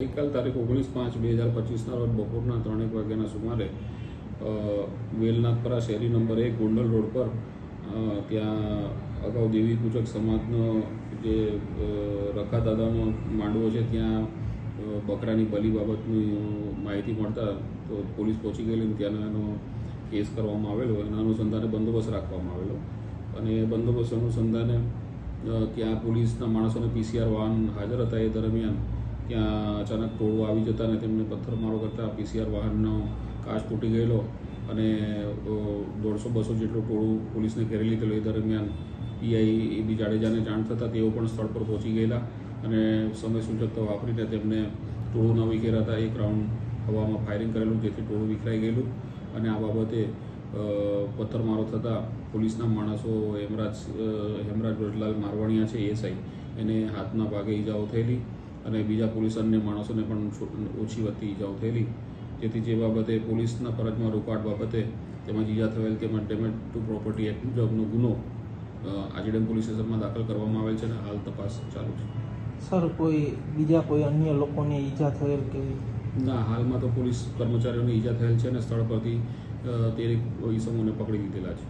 ગઈકાલ તારીખ ઓગણીસ પાંચ બે હજાર પચીસના રોજ બપોરના ત્રણેક વાગ્યાના સુમારે વેલનાથપરા શેરી નંબર એક ગોંડલ રોડ પર ત્યાં અગાઉ દેવી પૂજક સમાજનો જે અ, રખા દાદાનો માંડવો છે ત્યાં બકરાની બલી બાબતની માહિતી મળતા તો પોલીસ પહોંચી ગયેલી ત્યાંનો એનો કેસ કરવામાં આવેલો એના અનુસંધાને બંદોબસ્ત રાખવામાં આવેલો. અને એ બંદોબસ્ત અનુસંધાને ત્યાં પોલીસના માણસોને પીસીઆર વાહન હાજર હતા એ દરમિયાન ત્યાં અચાનક ટોળું આવી જતા ને તેમને પથ્થરમારો કરતા પીસીઆર વાહનનો કાચ તૂટી ગયેલો અને દોઢસો બસો જેટલું ટોળું પોલીસને ઘેરી લીધેલું એ દરમિયાન પીઆઈ એ બી જાડેજાને જાણ થતાં તેઓ પણ સ્થળ પર પહોંચી ગયેલા અને સમય સૂચકતા વાપરીને તેમને ટોળું ન વિખેરાતા એક રાઉન્ડ હવામાં ફાયરિંગ કરેલું જેથી ટોળું વિખરાઈ ગયેલું અને આ બાબતે પથ્થરમારો થતાં પોલીસના માણસો હેમરાજ હેમરાજ વ્રજલાલ મારવાણિયા છે, એસઆઈ. એને હાથના ભાગે ઈજાઓ થયેલી અને બીજા પોલીસ અન્ય માણસોને પણ ઓછી વધતી ઈજાઓ થયેલી. જેથી જે બાબતે પોલીસના ફરજમાં રોકાટ બાબતે તેમજ ઈજા થયેલ તેમજ ડેમેજ ટુ પ્રોપર્ટી એક્ટ મુજબનો ગુનો અ, પોલીસ સ્ટેશનમાં દાખલ કરવામાં આવેલ છે અને હાલ તપાસ ચાલુ છે. સર કોઈ બીજા કોઈ અન્ય લોકોને ઈજા થયેલ કે ના હાલમાં તો પોલીસ કર્મચારીઓને ઈજા થયેલ છે અને સ્થળ પરથી તે ઈસમોને પકડી લીધેલા છે.